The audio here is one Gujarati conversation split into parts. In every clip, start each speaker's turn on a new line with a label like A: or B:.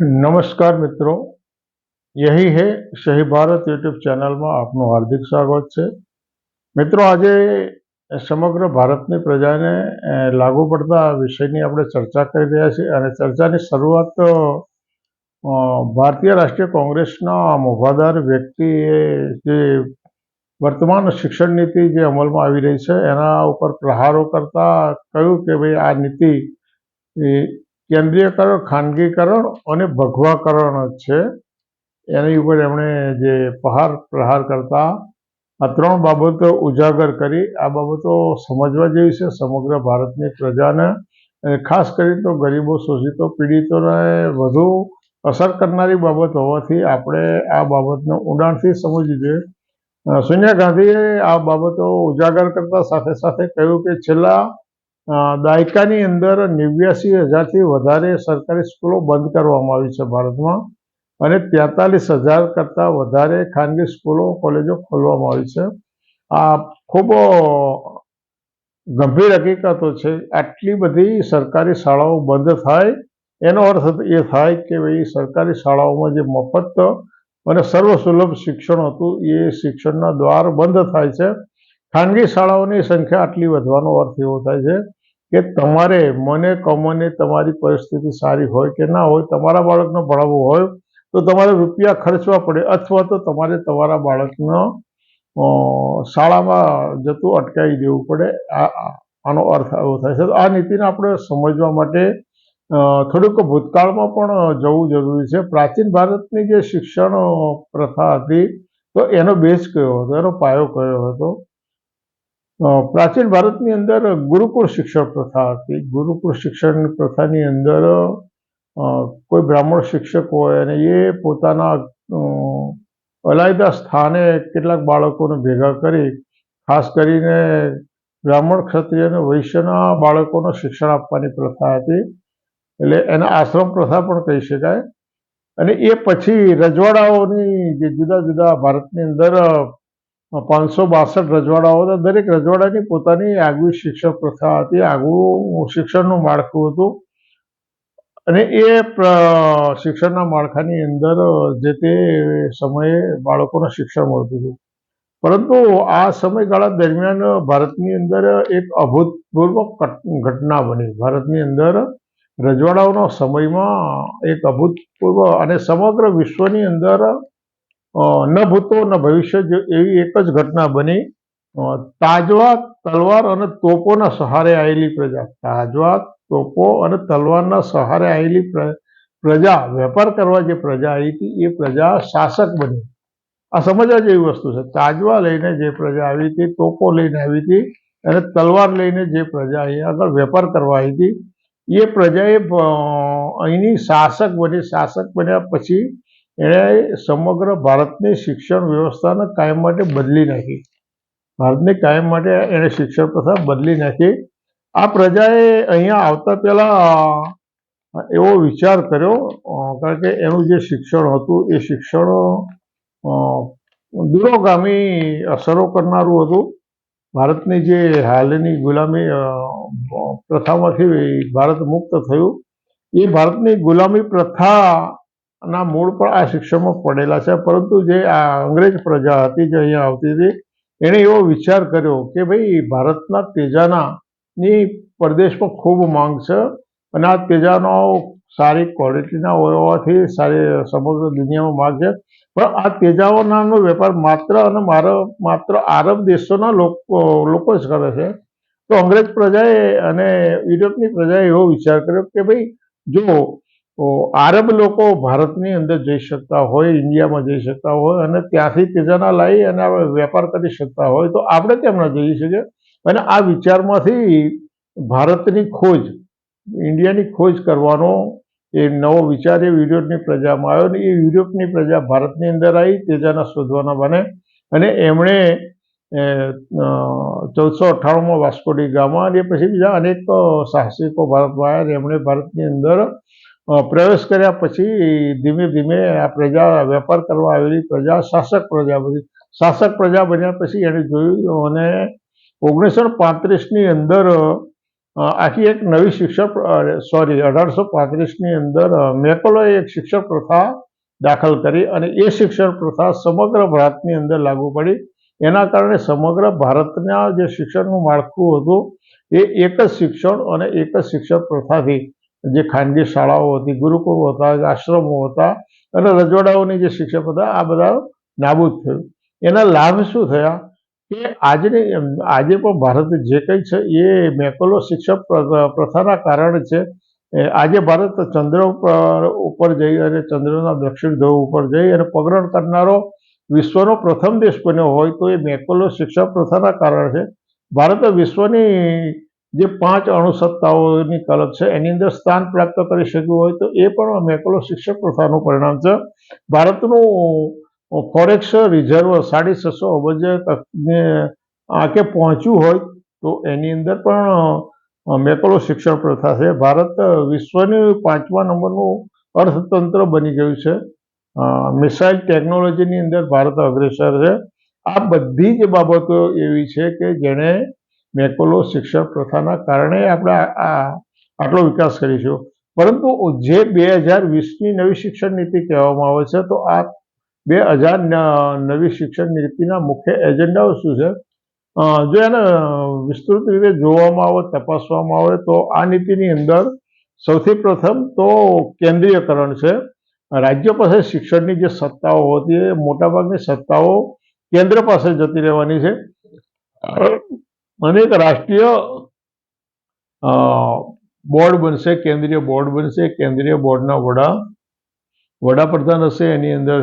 A: નમસ્કાર મિત્રો. યહી હે શહી ભારત યુટ્યુબ ચેનલમાં આપનું હાર્દિક સ્વાગત છે. મિત્રો, આજે સમગ્ર ભારતની પ્રજાને લાગુ પડતા વિષયની આપણે ચર્ચા કરી રહ્યા છીએ અને ચર્ચાની શરૂઆત ભારતીય રાષ્ટ્રીય કોંગ્રેસના મોભાદાર વ્યક્તિએ જે વર્તમાન શિક્ષણ નીતિ જે અમલમાં આવી રહી છે, એના ઉપર પ્રહારો કરતા કહ્યું કે ભાઈ આ નીતિ કેન્દ્રીયકરણ, ખાનગીકરણ અને ભગવાકરણ છે. એની ઉપર એમણે જે પ્રહાર પ્રહાર કરતા આ ત્રણ બાબતો ઉજાગર કરી. આ બાબતો સમજવા જેવી છે સમગ્ર ભારતની પ્રજાને. અને ખાસ કરીને તો ગરીબો, શોષિતો, પીડિતોને વધુ અસર કરનારી બાબત હોવાથી આપણે આ બાબતને ઊંડાણથી સમજવી જોઈએ. સોનિયા ગાંધીએ આ બાબતો ઉજાગર કરતા સાથે સાથે કહ્યું કે છેલ્લા દાયકાની અંદર નેવ્યાસી હજારથી વધારે સરકારી સ્કૂલો બંધ કરવામાં આવી છે ભારતમાં અને તેતાલીસ હજાર કરતાં વધારે ખાનગી સ્કૂલો, કોલેજો ખોલવામાં આવી છે. આ ખૂબ ગંભીર હકીકતો છે. આટલી બધી સરકારી શાળાઓ બંધ થાય, એનો અર્થ એ થાય કે ભાઈ, સરકારી શાળાઓમાં જે મફત અને સર્વસુલભ શિક્ષણ હતું, એ શિક્ષણના દ્વાર બંધ થાય છે. ખાનગી શાળાઓની સંખ્યા આટલી વધવાનો અર્થ એવો થાય છે. કે તમારે મને કમને તમારી પરિસ્થિતિ સારી હોય કે ના હોય, તમારા બાળકને ભણાવવું હોય, તો તમારે રૂપિયા ખર્ચવા પડે અથવા તો તમારે તમારા બાળકનો શાળામાં જતું અટકાવી દેવું પડે. આ આનો અર્થ એવો થાય છે. આ નીતિને આપણે સમજવા માટે થોડુંક ભૂતકાળમાં પણ જવું જરૂરી છે. પ્રાચીન ભારતની જે શિક્ષણ પ્રથા હતી, તો એનો બેઝ કયો હતો? એનો પાયો કયો હતો? પ્રાચીન ભારતની અંદર ગુરુકુળ શિક્ષણ પ્રથા હતી. ગુરુકુળ શિક્ષણ પ્રથાની અંદર કોઈ બ્રાહ્મણ શિક્ષક હોય અને એ પોતાના અલાયદા સ્થાને કેટલાક બાળકોને ભેગા કરી, ખાસ કરીને બ્રાહ્મણ, ક્ષત્રિય અને વૈશ્યના બાળકોને શિક્ષણ આપવાની પ્રથા હતી. એટલે એને આશ્રમ પ્રથા પણ કહી શકાય. અને એ પછી રજવાડાઓની જે જુદા જુદા ભારતની અંદર પાંચસો બાસઠ રજવાડાઓ હતા. દરેક રજવાડાની પોતાની આગવી શિક્ષણ પ્રથા હતી. આગવું શિક્ષણનું માળખું હતું. અને એ શિક્ષણના માળખાની અંદર જે તે સમયે બાળકોને શિક્ષણ મળતું હતું. પરંતુ આ સમયગાળા દરમિયાન ભારતની અંદર એક અભૂતપૂર્વ ઘટ- ઘટના બની. ભારતની અંદર રજવાડાઓના સમયમાં એક અભૂતપૂર્વ અને સમગ્ર વિશ્વની અંદર ન ભૂતો, ન ભવિષ્ય જ એવી એક જ ઘટના બની. તાજવા, તલવાર અને તોપોના સહારે આવેલી પ્રજા. તાજવા, તોપો અને તલવારના સહારે આવેલી પ્રજા, વેપાર કરવા જે પ્રજા આવી હતી, એ પ્રજા શાસક બની. આ સમજવા જેવી વસ્તુ છે. તાજવા લઈને જે પ્રજા આવી હતી, તોપો લઈને આવી હતી અને તલવાર લઈને જે પ્રજા અહીંયા આગળ વેપાર કરવા આવી હતી, એ પ્રજાએ અહીંની શાસક બની. શાસક બન્યા પછી એણે સમગ્ર ભારતની શિક્ષણ વ્યવસ્થાને કાયમ માટે બદલી નાખી. ભારતની કાયમ માટે એણે શિક્ષણ પ્રથા બદલી નાખી. આ પ્રજાએ અહીંયા આવતા પહેલાં એવો વિચાર કર્યો કારણ કે એનું જે શિક્ષણ હતું, એ શિક્ષણ દૂરોગામી અસરો કરનારું હતું. ભારતની જે હાલની ગુલામી પ્રથામાંથી ભારત મુક્ત થયું. એ ભારતની ગુલામી પ્રથાના મૂળ પણ આ શિક્ષણમાં પડેલા છે. પરંતુ જે આ અંગ્રેજ પ્રજા હતી જે અહીંયા આવતી હતી, એણે એવો વિચાર કર્યો કે ભાઈ, ભારતના તેજાનાની પરદેશમાં ખૂબ માંગ છે અને આ તેજાનો સારી ક્વોલિટીના હોવાથી સારી સમગ્ર દુનિયામાં માંગ છે. પણ આ તેજાઓનાનો વેપાર માત્ર અને મારો માત્ર આરબ દેશોના લોકો લોકો જ કરે છે. તો અંગ્રેજ પ્રજાએ અને યુરોપની પ્રજાએ એવો વિચાર કર્યો કે ભાઈ, જો આરબ લોકો ભારતની અંદર જઈ શકતા હોય, ઇન્ડિયામાં જઈ શકતા હોય અને ત્યાંથી તેજાના લાવી અને વેપાર કરી શકતા હોય, તો આપણે કેમ ન જઈ શકીએ? અને આ વિચારમાંથી ભારતની ખોજ, ઇન્ડિયાની ખોજ કરવાનો એ નવો વિચાર એ યુરોપની પ્રજામાં આવ્યો અને એ યુરોપની પ્રજા ભારતની અંદર આવી, તેજાના શોધવાના બને. અને એમણે ચૌદસો અઠ્ઠાણુંમાં વાસ્કો ડી ગામા અને પછી બીજા અનેક સાહસિકો ભારતમાં આવ્યા અને એમણે ભારતની અંદર પ્રવેશ કર્યા પછી ધીમે ધીમે આ પ્રજા, વેપાર કરવા આવેલી પ્રજા, શાસક પ્રજા બની શાસક પ્રજા બન્યા પછી એણે જોયું અને ઓગણીસો પાંત્રીસની અંદર આખી એક નવી શિક્ષક સોરી અઢારસો પાંત્રીસની અંદર મેકોલોએ એક શિક્ષક પ્રથા દાખલ કરી અને એ શિક્ષણ પ્રથા સમગ્ર ભારતની અંદર લાગુ પડી. એના કારણે સમગ્ર ભારતના જે શિક્ષણનું માળખું હતું, એ એક જ શિક્ષણ અને એક જ શિક્ષણ પ્રથાથી જે ખાનગી શાળાઓ હતી, ગુરુકુળો હતા, આશ્રમો હતા અને રજવાડાઓની જે શિક્ષક હતા, આ બધા નાબૂદ થયું. એના લાભ શું થયા? કે આજની આજે પણ ભારત જે કંઈ છે એ મેકોલો શિક્ષક પ્રથાના કારણે છે. આજે ભારત ચંદ્ર ઉપર જઈ અને ચંદ્રના દક્ષિણ ધ્રુવ ઉપર જઈ અને પગરણ કરનારો વિશ્વનો પ્રથમ દેશ બન્યો હોય તો એ મેકોલો શિક્ષક પ્રથાના કારણે છે. ભારત વિશ્વની જે પાંચ અણુસત્તાઓની કલક છે, એની અંદર સ્થાન પ્રાપ્ત કરી શક્યું હોય તો એ પણ મેકોલો શિક્ષક પ્રથાનું પરિણામ છે. ભારતનું ફોરેક્સ રિઝર્વ સાડી છસો અબજ આંકે પહોંચ્યું હોય તો એની અંદર પણ મેકોલો શિક્ષણ પ્રથા છે. ભારત વિશ્વની પાંચમા નંબરનું અર્થતંત્ર બની ગયું છે. મિસાઇલ ટેકનોલોજીની અંદર ભારત અગ્રેસર છે. આ બધી જ બાબતો એવી છે કે જેણે મેકોલો શિક્ષણ પ્રથાના કારણે આપણે આ આટલો વિકાસ કરીશું. પરંતુ જે બે હજાર વીસની નવી શિક્ષણ નીતિ કહેવામાં આવે છે, તો આ બે હજાર નવી શિક્ષણ નીતિના મુખ્ય એજન્ડાઓ શું છે? જો એને વિસ્તૃત રીતે જોવામાં આવે, તપાસવામાં આવે, તો આ નીતિની અંદર સૌથી પ્રથમ તો કેન્દ્રીયકરણ છે. રાજ્ય પાસે શિક્ષણની જે સત્તાઓ હોતી એ મોટાભાગની સત્તાઓ કેન્દ્ર પાસે જતી રહેવાની છે. અને એક રાષ્ટ્રીય બોર્ડ બનશે, કેન્દ્રીય બોર્ડ બનશે, કેન્દ્રીય બોર્ડના વડા, વડાપ્રધાન હશે, એની અંદર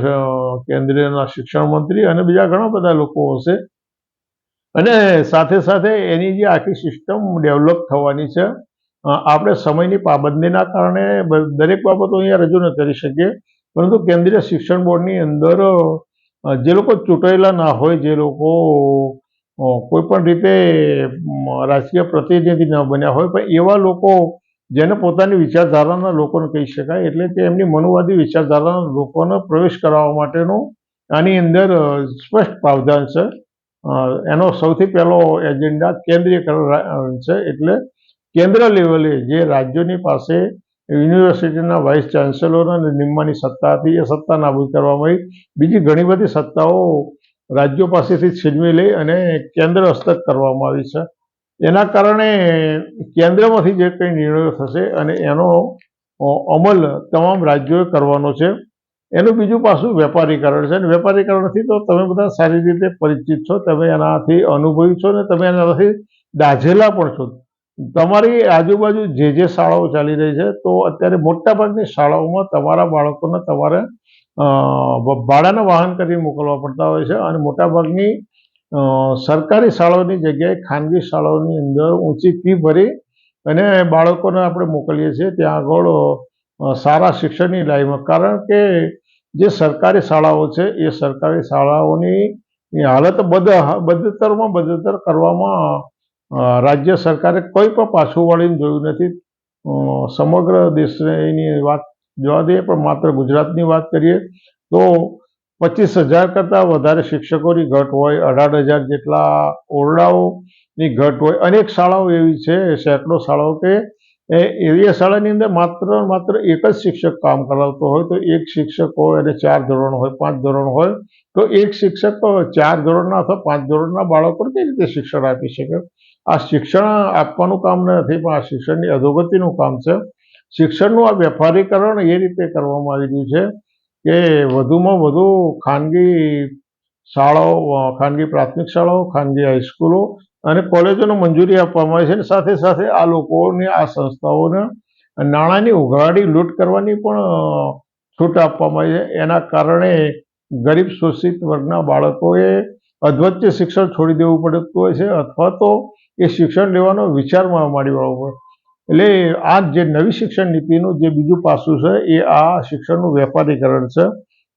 A: કેન્દ્રીયના શિક્ષણ મંત્રી અને બીજા ઘણા બધા લોકો હશે. અને સાથે સાથે એની જે આખી સિસ્ટમ ડેવલપ થવાની છે આપણે સમયની પાબંદીના કારણે દરેક બાબતો અહીંયા રજૂ ન કરી શકીએ. પરંતુ કેન્દ્રીય શિક્ષણ બોર્ડની અંદર જે લોકો ચૂંટાયેલા ના હોય, જે લોકો કોઈ પણ રીતે રાજકીય પ્રતિનિધિ ન બન્યા હોય, પણ એવા લોકો જેને પોતાની વિચારધારાના લોકોને કહી શકાય, એટલે કે એમની મનુવાદી વિચારધારાના લોકોને પ્રવેશ કરાવવા માટેનું આની અંદર સ્પષ્ટ પ્રાવધાન છે. એનો સૌથી પહેલો એજન્ડા કેન્દ્રીયકરણ છે, એટલે કેન્દ્ર લેવલે જે રાજ્યોની પાસે યુનિવર્સિટીના વાઇસ ચાન્સેલર અને નિમ્માની સત્તા હતી, એ સત્તા નાબૂદ કરવામાં આવી. બીજી ઘણી બધી સત્તાઓ રાજ્યો પાસેથી છીનવી લઈ અને કેન્દ્ર હસ્તક કરવામાં આવી છે. એના કારણે કેન્દ્રમાંથી જે કંઈ નિર્ણયો થશે અને એનો અમલ તમામ રાજ્યોએ કરવાનો છે. એનું બીજું પાસું વેપારીકરણ છે અને વેપારીકરણથી તો તમે બધા સારી રીતે પરિચિત છો. તમે એનાથી અનુભવી છો ને તમે એનાથી દાઝેલા પણ છો. તમારી આજુબાજુ જે જે શાળાઓ ચાલી રહી છે, તો અત્યારે મોટાભાગની શાળાઓમાં તમારા બાળકોને તમારે ભાડાના વાહન કરી મોકલવા પડતા હોય છે અને મોટાભાગની સરકારી શાળાઓની જગ્યાએ ખાનગી શાળાઓની અંદર ઊંચી ફી ભરી અને બાળકોને આપણે મોકલીએ છીએ. ત્યાં આગળ સારા શિક્ષણની લાઈનમાં. કારણ કે જે સરકારી શાળાઓ છે, એ સરકારી શાળાઓની હાલત બદ, બદતરમાં બદતર કરવામાં રાજ્ય સરકારે કોઈ પણ પાછું વળીને જોયું નથી. સમગ્ર દેશની વાત જોવા દઈએ, પણ માત્ર ગુજરાતની વાત કરીએ, તો પચીસ હજાર કરતાં વધારે શિક્ષકોની ઘટ હોય, અઢાર હજાર જેટલા ઓરડાઓની ઘટ હોય. અનેક શાળાઓ એવી છે સેંકડો શાળાઓ કે એ એવી શાળાની અંદર માત્ર માત્ર એક જ શિક્ષક કામ કરાવતો હોય, તો એક શિક્ષક હોય અને ચાર ધોરણ હોય, પાંચ ધોરણ હોય, તો એક શિક્ષક ચાર ધોરણના અથવા પાંચ ધોરણના બાળકોને કઈ રીતે શિક્ષણ આપી શકે? આ શિક્ષણ આપવાનું કામ નથી, પણ આ શિક્ષણની અધોગતિનું કામ છે. શિક્ષણનું આ વેપારીકરણ એ રીતે કરવામાં આવી રહ્યું છે કે વધુમાં વધુ ખાનગી શાળાઓ ખાનગી પ્રાથમિક શાળાઓ, ખાનગી હાઈસ્કૂલો અને કોલેજોને મંજૂરી આપવામાં આવી છે અને સાથે સાથે આ લોકોને આ સંસ્થાઓને નાણાંની ઉઘરાડી લૂંટ કરવાની પણ છૂટ આપવામાં આવી છે. એના કારણે ગરીબ શોષિત વર્ગના બાળકોએ અધવચ્ચે શિક્ષણ છોડી દેવું પડતું હોય છે અથવા તો એ શિક્ષણ લેવાનો વિચાર માંડી વાળવો પડે એટલે આ જે નવી શિક્ષણ નીતિનું જે બીજું પાસું છે, એ આ શિક્ષણનું વેપારીકરણ છે.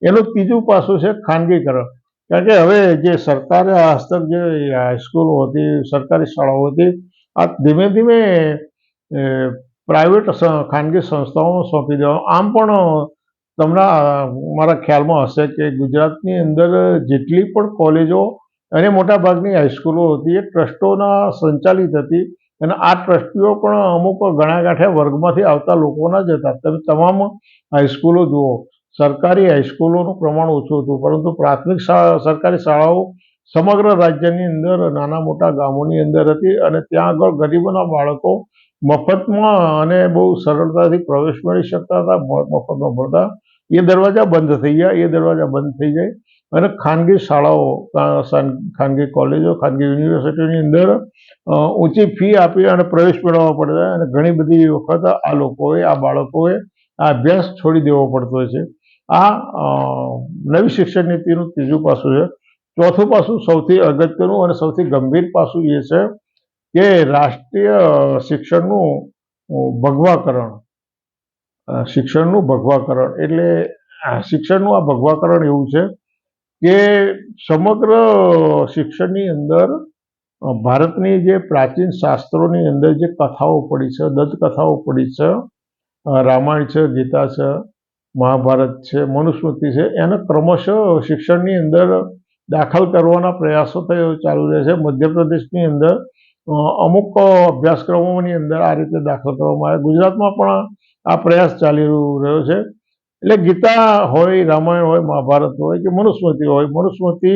A: એનું ત્રીજું પાસું છે ખાનગીકરણ. કારણ કે હવે જે સરકારે આ હસ્તક જે હાઈસ્કૂલો હતી, સરકારી શાળાઓ હતી, આ ધીમે ધીમે પ્રાઇવેટ ખાનગી સંસ્થાઓમાં સોંપી દેવા આમ પણ તમને મારા ખ્યાલમાં હશે કે ગુજરાતની અંદર જેટલી પણ કોલેજો, અને મોટાભાગની હાઈસ્કૂલો હતી, એ ટ્રસ્ટોના સંચાલિત હતી. અને આ ટ્રસ્ટીઓ પણ અમુક ગણાગાંઠે વર્ગમાંથી આવતા લોકોના જ હતા. તમે તમામ હાઈસ્કૂલો જુઓ. સરકારી હાઈસ્કૂલોનું પ્રમાણ ઓછું હતું, પરંતુ પ્રાથમિક સરકારી શાળાઓ સમગ્ર રાજ્યની અંદર નાના મોટા ગામોની અંદર હતી અને ત્યાં આગળ ગરીબોના બાળકો મફતમાં અને બહુ સરળતાથી પ્રવેશ મેળવી શકતા હતા, મફતમાં ભણતા. એ દરવાજા બંધ થઈ ગયા, એ દરવાજા બંધ થઈ જાય. અને ખાનગી શાળાઓ ખાનગી કોલેજો, ખાનગી યુનિવર્સિટીની અંદર ઊંચી ફી આપી અને પ્રવેશ મેળવવા પડતા અને ઘણી બધી વખત આ લોકોએ, આ બાળકોએ આ અભ્યાસ છોડી દેવો પડતો છે. આ નવી શિક્ષણ નીતિનું ત્રીજું પાસું છે. ચોથું પાસું સૌથી અગત્યનું અને સૌથી ગંભીર પાસું એ છે કે રાષ્ટ્રીય શિક્ષણનું ભગવાકરણ. શિક્ષણનું ભગવાકરણ. એટલે શિક્ષણનું આ ભગવાકરણ એવું છે કે સમગ્ર શિક્ષણની અંદર ભારતની જે પ્રાચીન શાસ્ત્રોની અંદર જે કથાઓ પડી છે દંત કથાઓ પડી છે રામાયણ છે, ગીતા છે, મહાભારત છે, મનુસ્મૃતિ છે, એને ક્રમશઃ શિક્ષણની અંદર દાખલ કરવાના પ્રયાસો થયો, ચાલુ રહે છે. મધ્યપ્રદેશની અંદર અમુક અભ્યાસક્રમોની અંદર આ રીતે દાખલ કરવામાં આવે ગુજરાતમાં પણ આ પ્રયાસ ચાલી રહ્યો છે. એટલે ગીતા હોય, રામાયણ હોય, મહાભારત હોય કે મનુસ્મૃતિ હોય, મનુસ્મૃતિ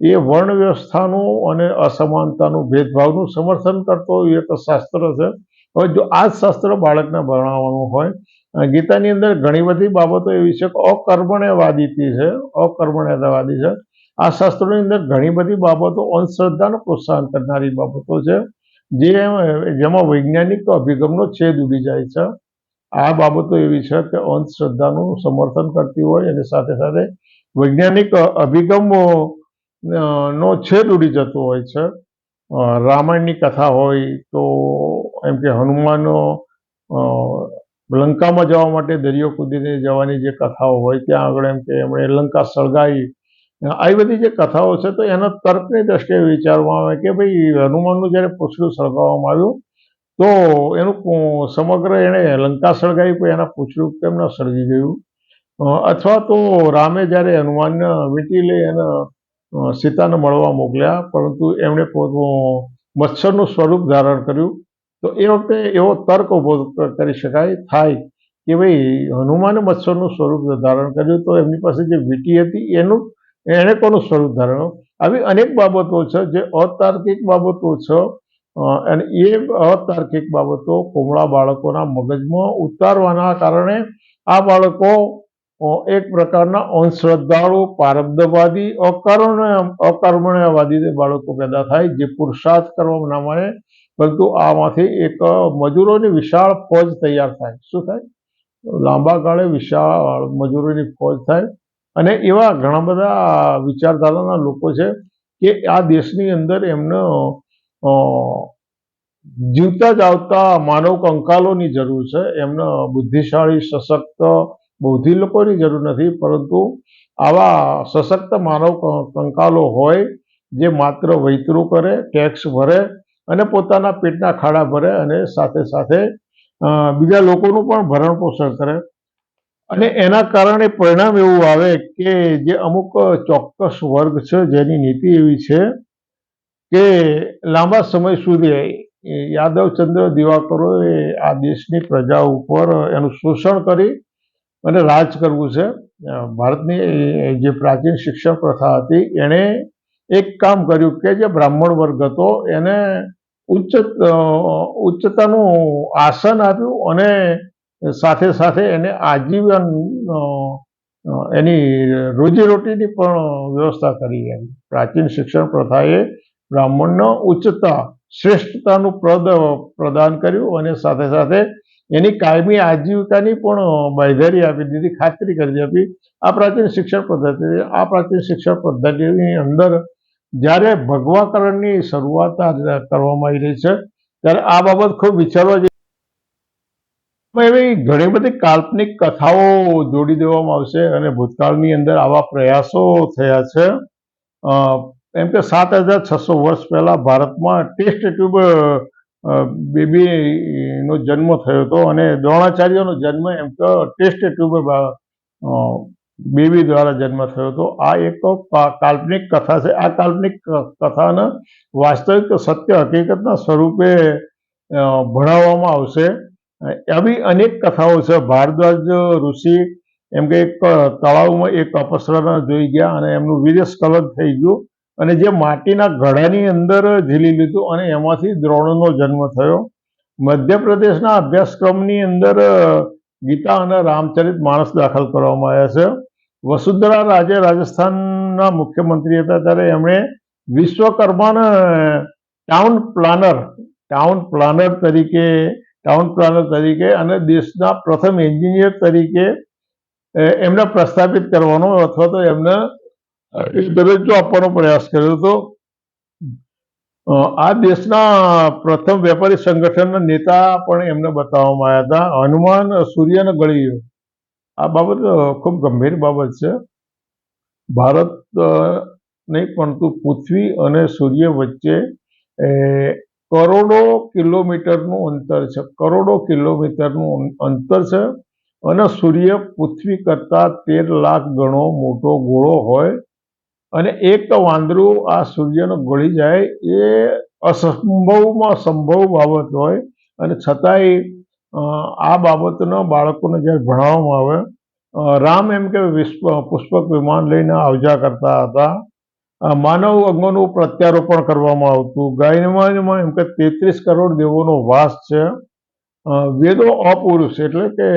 A: એ વર્ણ વ્યવસ્થાનું અને અસમાનતાનું ભેદભાવનું સમર્થન કરતો એક શાસ્ત્ર છે. હવે જો આ જ શાસ્ત્ર બાળકને ભણાવવાનું હોય ગીતાની અંદર ઘણી બધી બાબતો એવી છે કે અકર્મણ્યવાદીતી છે, અકર્મણ્યવાદી છે. આ શાસ્ત્રોની અંદર ઘણી બધી બાબતો અંધશ્રદ્ધાને પ્રોત્સાહન કરનારી બાબતો છે, જે જેમાં વૈજ્ઞાનિક અભિગમનો છેદ ઉડી જાય છે. આ બાબતો એવી છે કે અંધશ્રદ્ધાનું સમર્થન કરતી હોય અને સાથે સાથે વૈજ્ઞાનિક અભિગમ નો છેદ ઉડી જતો હોય છે. રામાયણની કથા હોય તો એમ કે હનુમાન લંકામાં જવા માટે દરિયો કૂદીને જવાની જે કથાઓ હોય ત્યાં આગળ એમ કે એમણે લંકા સળગાવી આવી બધી જે કથાઓ છે તો એના તર્કની દ્રષ્ટિએ વિચારવામાં આવે કે ભાઈ હનુમાનનું જ્યારે પૂછડું સળગાવવામાં આવ્યું તો એનું સમગ્ર એણે લંકા સળગાવી, પણ એના પૂછડું કેમ ન સળગી ગયું. અથવા તો રામે જ્યારે હનુમાનને વીંટી લઈ એને સીતાને મળવા મોકલ્યા, પરંતુ એમણે પોતનું મચ્છરનું સ્વરૂપ ધારણ કર્યું. તો એ વખતે એવો તર્ક ઊભો કરી શકાય, થાય કે ભાઈ હનુમાને મચ્છરનું સ્વરૂપ ધારણ કર્યું, તો એમની પાસે જે વીંટી હતી, એનું, એણે કોનું સ્વરૂપ ધારણ આવી અનેક બાબતો છે, જે અતાર્કિક બાબતો છે અને એ અતાર્કિક બાબતો કોમળા બાળકોના મગજમાં ઉતારવાના કારણે આ બાળકો એક પ્રકારના અંધશ્રદ્ધાળુ પારબ્ધવાદી અકર્ણ અકર્મણ્યવાદી બાળકો પેદા થાય જે પુરુષાર્થ કરવા ના મળે પરંતુ આમાંથી એક મજૂરોની વિશાળ ફોજ તૈયાર થાય. શું થાય? લાંબા ગાળે વિશાળ મજૂરોની ફોજ થાય. અને એવા ઘણા બધા વિચારધારાના લોકો છે કે આ દેશની અંદર એમને જીવતા જ આવતા માનવ કંકાલોની જરૂર છે. એમને બુદ્ધિશાળી, સશક્ત, બૌદ્ધિ લોકોની જરૂર નથી. પરંતુ આવા સશક્ત માનવ કંકાલો હોય, જે માત્ર વૈતરું કરે, ટેક્સ ભરે અને પોતાના પેટના ખાડા ભરે અને સાથે સાથે બીજા લોકોનું પણ ભરણ પોષણ કરે. અને એના કારણે પરિણામ એવું આવે કે જે અમુક ચોક્કસ વર્ગ છે, જેની નીતિ એવી છે કે લાંબા સમય સુધી યાદવચંદ્ર દિવાકરોએ આ દેશની પ્રજા ઉપર એનું શોષણ કરી અને રાજ કરવું છે. ભારતની જે પ્રાચીન શિક્ષણ પ્રથા હતી, એણે એક કામ કર્યું કે જે બ્રાહ્મણ વર્ગ હતો, એને ઉચ્ચ ઉચ્ચતાનું આસન આપ્યું અને સાથે સાથે એને આજીવન એની રોજીરોટીની પણ વ્યવસ્થા કરી એમ. પ્રાચીન શિક્ષણ પ્રથાએ બ્રાહ્મણનો ઉચ્ચતા, શ્રેષ્ઠતાનું પ્રદ, પ્રદાન કર્યું અને સાથે સાથે એની કાયમી આજીવિકાની પણ બાંયધરી આપી દીધી, ખાતરી કરી આપી. આ પ્રાચીન શિક્ષણ પદ્ધતિ, આ પ્રાચીન શિક્ષણ પદ્ધતિની અંદર જ્યારે ભગવાકરણની શરૂઆત કરવામાં આવી રહી છે, ત્યારે આ બાબત ખૂબ વિચારવા જેવી એવી ઘણી બધી કાલ્પનિક કથાઓ જોડી દેવામાં આવશે અને ભૂતકાળની અંદર આવા પ્રયાસો થયા છે. એમ કે સાત હજાર છસો વર્ષ પહેલા ભારતમાં ટેસ્ટ ટ્યુબ બેબીનો જન્મ થયો હતો અને દ્રોણાચાર્યનો જન્મ એમ કે ટેસ્ટ ટ્યુબ બેબી દ્વારા જન્મ થયો હતો. આ એક કાલ્પનિક કથા છે. આ કાલ્પનિક કથાના વાસ્તવિક સત્ય હકીકતના સ્વરૂપે ભણાવવામાં આવશે. આવી અનેક કથાઓ છે. ભારદ્વાજ ઋષિ એમ કે એક તળાવમાં એક અપસરાને જોઈ ગયા અને એમનું વિદેશ કલન થઈ ગયું. અને જે માટીના ઘડાની અંદર ઝીલી લીધું અને એમાંથી દ્રોણનો જન્મ થયો. મધ્યપ્રદેશના અભ્યાસક્રમની અંદર ગીતા અને રામચરિત માણસ દાખલ કરવામાં આવ્યા છે. વસુંધરા રાજે રાજસ્થાનના મુખ્યમંત્રી હતા ત્યારે એમણે વિશ્વકર્માને ટાઉન પ્લાનર ટાઉન પ્લાનર તરીકે ટાઉન પ્લાનર તરીકે અને દેશના પ્રથમ એન્જિનિયર તરીકે એમને પ્રસ્થાપિત કરવાનો અથવા તો એમને એ દરજ્જો આપવાનો પ્રયાસ કર્યો હતો આ દેશના પ્રથમ વેપારી સંગઠનના નેતા પણ એમને બતાવવામાં આવ્યા હતા. હનુમાન સૂર્યને ગળી આ બાબત ખૂબ ગંભીર બાબત છે. ભારત નહીં, પરંતુ પૃથ્વી અને સૂર્ય વચ્ચે કરોડો કિલોમીટરનું અંતર છે. કરોડો કિલોમીટરનું અંતર છે. અને સૂર્ય પૃથ્વી કરતાં તેર લાખ ગણો મોટો ગોળો હોય અને એક વાંદરું આ સૂર્યનો ગળી જાય એ અસંભવમાં સંભવ બાબત હોય અને છતાંય આ બાબતના બાળકોને જ્યારે ભણાવવામાં આવે રામ એમ કે વિશ્વ, પુષ્પક વિમાન લઈને આવજા કરતા હતા. માનવ અંગોનું પ્રત્યારોપણ કરવામાં આવતું. ગાયનમાં એમ કે તેત્રીસ કરોડ દેવોનો વાસ છે. વેદો અપુરુષ એટલે કે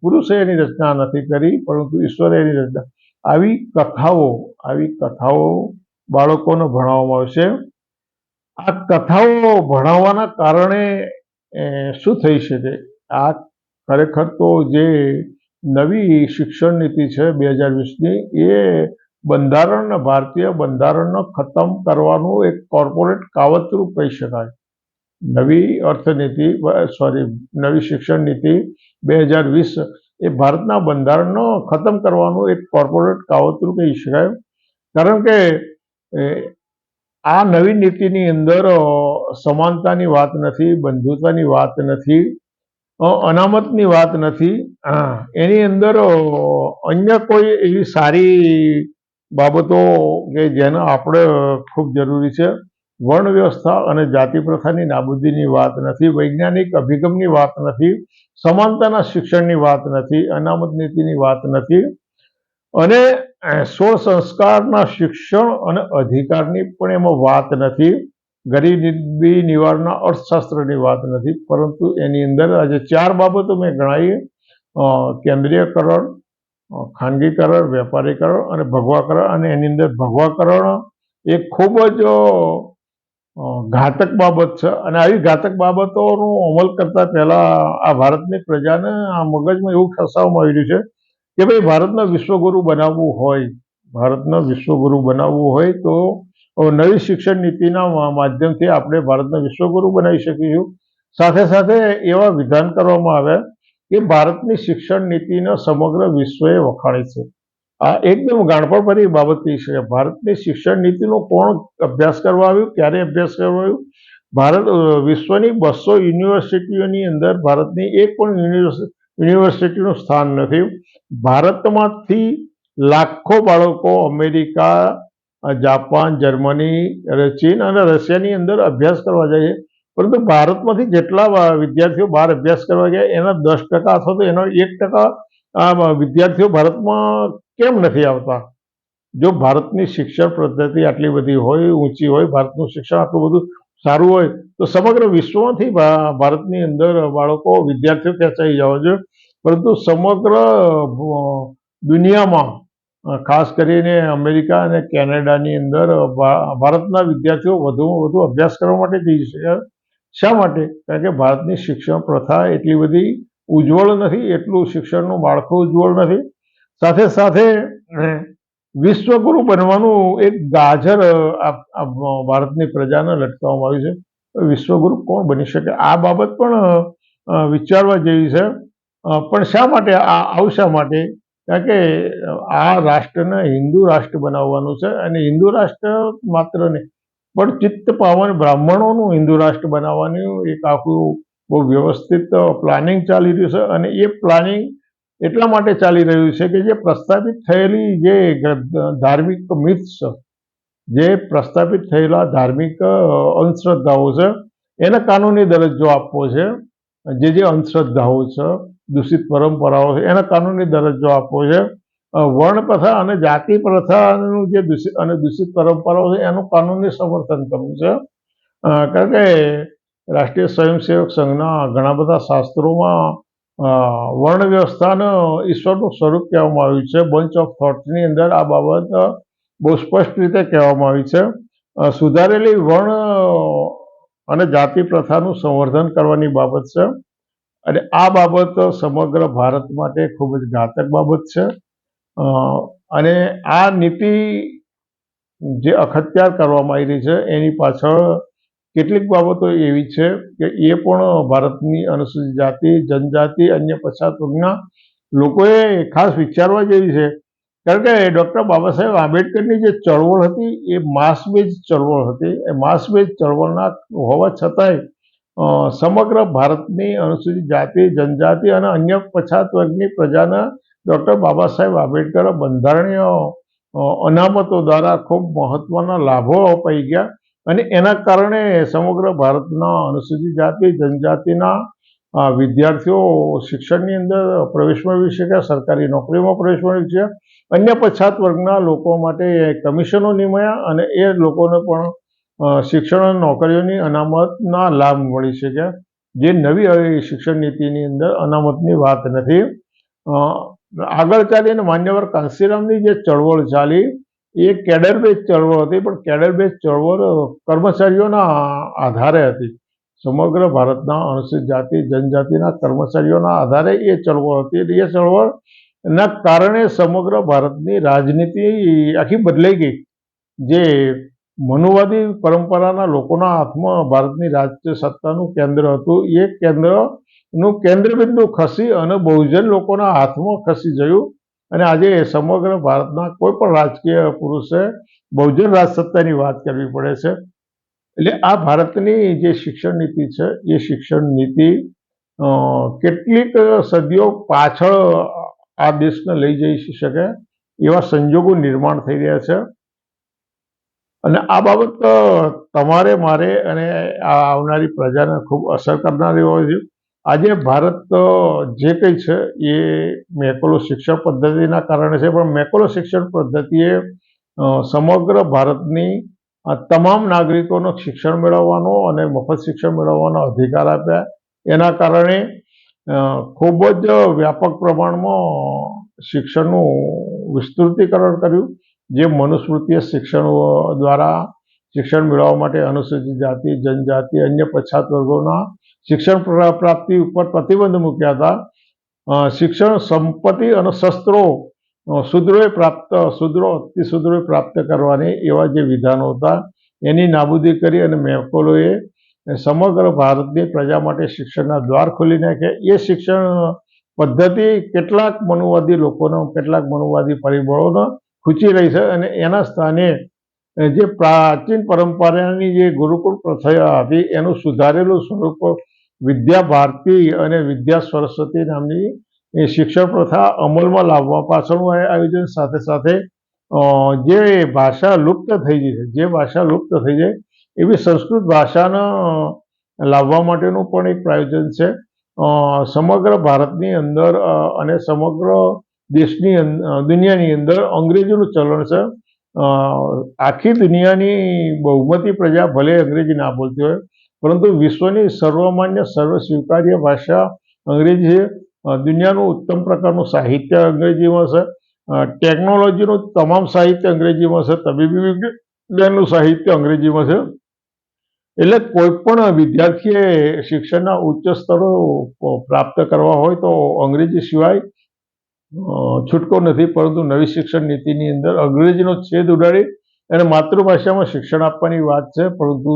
A: પુરુષે એની રચના નથી કરી, પરંતુ ઈશ્વરે એની રચના આવી કથાઓ આવી કથાઓ બાળકોને ભણાવવામાં આવશે. આ કથાઓ ભણાવવાના કારણે શું થઈ શકે? આ ખરેખર તો જે નવી શિક્ષણ નીતિ છે બે હજાર વીસની, એ બંધારણ ભારતીય બંધારણને ખતમ કરવાનું એક કોર્પોરેટ કાવતરું કહી શકાય. નવી અર્થનીતિ સોરી, નવી શિક્ષણ નીતિ બે હજાર વીસ એ ભારતના બંધારણનો ખતમ કરવાનું એક કોર્પોરેટ કાવતરું કહી શકાય. કારણ કે આ નવી નીતિની અંદર સમાનતાની વાત નથી બંધુતાની વાત નથી અનામતની વાત નથી. એની અંદર અન્ય કોઈ એવી સારી બાબતો કે જેને આપણે ખૂબ જરૂરી છે. વર્ણ વ્યવસ્થા અને જાતિ પ્રથાની નાબૂદીની વાત નથી, વૈજ્ઞાનિક અભિગમની વાત નથી, સમાનતાના શિક્ષણની વાત નથી, અનામત નીતિની વાત નથી અને સોળ સંસ્કારના શિક્ષણ અને અધિકારની પણ એમાં વાત નથી. ગરીબી નિવારણના અર્થશાસ્ત્રની વાત નથી. પરંતુ એની અંદર આજે ચાર બાબતો મેં ગણાવી કેન્દ્રીયકરણ ખાનગીકરણ, વેપારીકરણ અને ભગવાકરણ અને એની અંદર ભગવાકરણ એ ખૂબ જ ઘાતક બાબત છે. અને આવી ઘાતક બાબતોનું અમલ કરતા પહેલા આ ભારતની પ્રજાને આ મગજમાં એવું ખસાવવામાં આવી રહ્યું છે કે ભાઈ ભારતને વિશ્વગુરુ બનાવવું હોય, ભારતને વિશ્વગુરુ બનાવવું હોય તો નવી શિક્ષણ નીતિના માધ્યમથી આપણે ભારતને વિશ્વગુરુ બનાવી શકીશું. સાથે સાથે એવા વિધાન કરવામાં આવ્યા કે ભારતની શિક્ષણ નીતિને સમગ્ર વિશ્વએ વખાણી છે. આ એકદમ ગાણપણભરી બાબત કહી શકાય ભારતની શિક્ષણ નીતિનો કોણ અભ્યાસ કરવા આવ્યું? ક્યારે અભ્યાસ કરવા આવ્યું? ભારત વિશ્વની બસો યુનિવર્સિટીઓની અંદર ભારતની એક પણ યુનિવર્સિ- યુનિવર્સિટીનું સ્થાન નથી. ભારતમાંથી લાખો બાળકો અમેરિકા જાપાન, જર્મની ચીન અને રશિયાની અંદર અભ્યાસ કરવા જાય છે. પરંતુ ભારતમાંથી જેટલા વિદ્યાર્થીઓ બહાર અભ્યાસ કરવા ગયા, એના દસ ટકા અથવા તો એનો એક ટકા આ વિદ્યાર્થીઓ ભારતમાં કેમ નથી આવતા? જો ભારતની શિક્ષણ પદ્ધતિ આટલી બધી હોય, ઊંચી હોય, ભારતનું શિક્ષણ આટલું બધું સારું હોય, તો સમગ્ર વિશ્વમાંથી ભારતની અંદર બાળકો, વિદ્યાર્થીઓ ખેંચાઈ જવા જોઈએ. પરંતુ સમગ્ર દુનિયામાં ખાસ કરીને અમેરિકા અને કેનેડાની અંદર ભારતના વિદ્યાર્થીઓ વધુમાં વધુ અભ્યાસ કરવા માટે જઈ શકે શા માટે? કારણ કે ભારતની શિક્ષણ પ્રથા એટલી બધી ઉજ્જવળ નથી, એટલું શિક્ષણનું માળખું ઉજ્જવળ નથી. સાથે સાથે વિશ્વગુરુ બનવાનું એક ગાજર ભારતની પ્રજાને લટકાવવામાં આવ્યું છે. વિશ્વગુરુ કોણ બની શકે? આ બાબત પણ વિચારવા જેવી છે. પણ શા માટે આ, આવું શા માટે? કારણ કે આ રાષ્ટ્રને હિન્દુ રાષ્ટ્ર બનાવવાનું છે અને હિન્દુ રાષ્ટ્ર માત્ર નહીં, પણ ચિત્ત પાવન બ્રાહ્મણોનું હિન્દુ રાષ્ટ્ર બનાવવાનું એક આખું બહુ વ્યવસ્થિત પ્લાનિંગ ચાલી રહ્યું છે અને એ પ્લાનિંગ એટલા માટે ચાલી રહ્યું છે કે જે પ્રસ્થાપિત થયેલી જે ધાર્મિક મિથ્સ જે પ્રસ્થાપિત થયેલા ધાર્મિક અંધશ્રદ્ધાઓ છે, એને કાનૂની દરજ્જો આપવો છે. જે જે અંધશ્રદ્ધાઓ છે, દૂષિત પરંપરાઓ છે, એને કાનૂની દરજ્જો આપવો છે. વર્ણ પ્રથા અને જાતિ પ્રથાનું જે દૂષિત અને દૂષિત પરંપરાઓ છે, એનું કાનૂની સમર્થન કરવું છે. કારણ કે રાષ્ટ્રીય સ્વયંસેવક સંઘના ઘણા બધા શાસ્ત્રોમાં વર્ણ વ્યવસ્થાને ઈશ્વરનું સ્વરૂપ કહેવામાં આવ્યું છે. બંચ ઓફ થોટ્સની અંદર આ બાબત બહુ સ્પષ્ટ રીતે કહેવામાં આવી છે. સુધારેલી વર્ણ અને જાતિ પ્રથાનું સંવર્ધન કરવાની બાબત છે. અને આ બાબત સમગ્ર ભારત માટે ખૂબ જ ઘાતક બાબત છે. અને આ નીતિ જે અખત્યાર કરવામાં આવી રહી છે, એની પાછળ કેટલીક બાબતો એવી છે કે એ પણ ભારતની અનુસૂચિત જાતિ, જનજાતિ, અન્ય પછાત વર્ગના લોકોએ ખાસ વિચારવા જેવી છે. કારણ કે ડૉક્ટર બાબા સાહેબ આંબેડકરની જે ચળવળ હતી એ માસબેજ ચળવળ હતી. એ માસબેજ ચળવળના હોવા છતાંય સમગ્ર ભારતની અનુસૂચિત જાતિ, જનજાતિ અને અન્ય પછાત વર્ગની પ્રજાના ડૉક્ટર બાબા સાહેબ આંબેડકર બંધારણીય અનામતો દ્વારા ખૂબ મહત્ત્વના લાભો અપાઈ ગયા. અને એના કારણે સમગ્ર ભારતના અનુસૂચિત જાતિ, જનજાતિના વિદ્યાર્થીઓ શિક્ષણની અંદર પ્રવેશ મેળવી શક્યા સરકારી નોકરીમાં પ્રવેશ મેળવી શક્યા અન્ય પછાત વર્ગના લોકો માટે કમિશનો નિમાયા અને એ લોકોને પણ શિક્ષણ અને નોકરીઓની અનામતના લાભ મળી શક્યા જે નવી શિક્ષણ નીતિની અંદર અનામતની વાત નથી. આગળ ચાલીને માન્યવર કાંશીરામની જે ચળવળ ચાલી એ કેડર બેઝ ચળવળ હતી, પણ કેડર બેઝ ચળવળ કર્મચારીઓના આધારે હતી. સમગ્ર ભારતના અનુસૂચિત જાતિ, જનજાતિના કર્મચારીઓના આધારે એ ચળવળ હતી. એ ચળવળના કારણે સમગ્ર ભારતની રાજનીતિ આખી બદલાઈ ગઈ. જે મનુવાદી પરંપરાના લોકોના હાથમાં ભારતની રાજ્ય સત્તાનું કેન્દ્ર હતું. એ કેન્દ્રનું કેન્દ્રબિંદુ ખસી અને બહુજન લોકોના હાથમાં ખસી ગયું અને આજે સમગ્ર ભારતના કોઈ પણ રાજકીય પુરુષે બહુજન રાજસત્તાની વાત કરવી પડે છે. એટલે આ ભારતની જે શિક્ષણ નીતિ છે, એ શિક્ષણ નીતિ કેટલીક સદીઓ પાછળ આ દેશને લઈ જઈ શકે એવા સંજોગો નિર્માણ થઈ રહ્યા છે. અને આ બાબત તમારે મારે અને આવનારી પ્રજાને ખૂબ અસર કરનારી હોય છે. આજે ભારત જે કંઈ છે એ મેકોલો શિક્ષણ પદ્ધતિના કારણે છે, પણ મેકોલો શિક્ષણ પદ્ધતિએ સમગ્ર ભારતની તમામ નાગરિકોનો શિક્ષણ મેળવવાનો અને મફત શિક્ષણ મેળવવાનો અધિકાર આપ્યા. એના કારણે ખૂબ જ વ્યાપક પ્રમાણમાં શિક્ષણનું વિસ્તૃતીકરણ કર્યું, જે મનુસ્મૃતિય શિક્ષણ દ્વારા શિક્ષણ મેળવવા માટે અનુસૂચિત જાતિ, જનજાતિ, અન્ય પછાત વર્ગોના શિક્ષણ પ્રા- પ્રાપ્તિ ઉપર પ્રતિબંધ મૂક્યા હતા. શિક્ષણ સંપત્તિ અને શસ્ત્રો શુદ્રોએ પ્રાપ્ત શુદ્રો અતિ શૂદ્રોએ પ્રાપ્ત કરવાની એવા જે વિધાનો હતા, એની નાબૂદી કરી અને મેકોલોએ સમગ્ર ભારતની પ્રજા માટે શિક્ષણના દ્વાર ખોલી નાખ્યા. એ શિક્ષણ પદ્ધતિ કેટલાક મનુવાદી લોકોનો, કેટલાક મનુવાદી પરિબળોનો ખૂંચી રહી છે અને એના સ્થાને જે પ્રાચીન પરંપરાની જે ગુરુકુળ પ્રથા હતી, એનું સુધારેલું સ્વરૂપ વિદ્યા ભારતી અને વિદ્યા સરસ્વતી નામની એ શિક્ષણ પ્રથા અમલમાં લાવવા પાછળનું આ આયોજન સાથે સાથે જે ભાષા લુપ્ત થઈ ગઈ છે, જે ભાષા લુપ્ત થઈ જાય એવી સંસ્કૃત ભાષાને લાવવા માટેનું પણ એક પ્રાયોજન છે. સમગ્ર ભારતની અંદર અને સમગ્ર દેશની દુનિયાની અંદર અંગ્રેજીનું ચલણ છે. આખી દુનિયાની બહુમતી પ્રજા ભલે અંગ્રેજી ના બોલતી હોય પરંતુ વિશ્વની સર્વમાન્ય સર્વ સ્વીકાર્ય ભાષા અંગ્રેજી છે. દુનિયાનું ઉત્તમ પ્રકારનું સાહિત્ય અંગ્રેજીમાં છે ટેકનોલોજીનું તમામ સાહિત્ય અંગ્રેજીમાં છે તબીબી વિજ્ઞાનનું સાહિત્ય અંગ્રેજીમાં છે. એટલે કોઈ પણ વિદ્યાર્થીએ શિક્ષણના ઉચ્ચ સ્તરો પ્રાપ્ત કરવા હોય તો અંગ્રેજી સિવાય છૂટકો નથી. પરંતુ નવી શિક્ષણ નીતિની અંદર અંગ્રેજીનો છેદ ઉડાડી અને માતૃભાષામાં શિક્ષણ આપવાની વાત છે. પરંતુ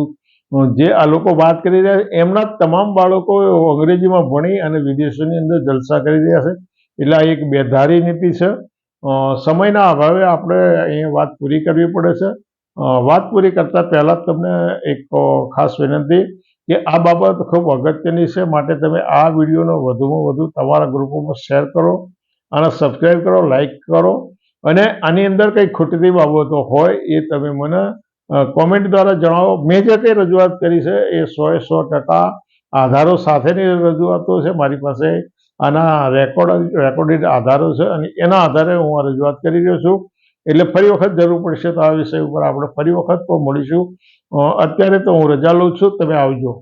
A: જે આ લોકો વાત કરી રહ્યા છે, એમના તમામ બાળકો અંગ્રેજીમાં ભણી અને વિદેશોની અંદર જલસા કરી રહ્યા છે. એટલે આ એક બેધારી નીતિ છે. સમયના અભાવે આપણે અહીંયા વાત પૂરી કરવી પડે છે. વાત પૂરી કરતા પહેલા તમને એક ખાસ વિનંતી કે આ બાબત ખૂબ અગત્યની છે. માટે તમે આ વિડીયોનો વધુમાં વધુ તમારા ગ્રુપોમાં શેર કરો અને સબસ્ક્રાઈબ કરો લાઈક કરો. અને આની અંદર કંઈ ખૂટતી બાબતો હોય એ તમે મને કોમેન્ટ દ્વારા જણાવો. મેં જે કંઈ રજૂઆત કરી છે એ સો એ સો ટકા આધારો સાથેની રજૂઆતો છે. મારી પાસે આના રેકોર્ડ, રેકોર્ડેડ આધારો છે અને એના આધારે હું આ રજૂઆત કરી રહ્યો છું. એટલે ફરી વખત જરૂર પડશે તો આ વિષય ઉપર આપણે ફરી વખત પણ મળીશું. અત્યારે તો હું રજા લઉં છું. તમે આવજો.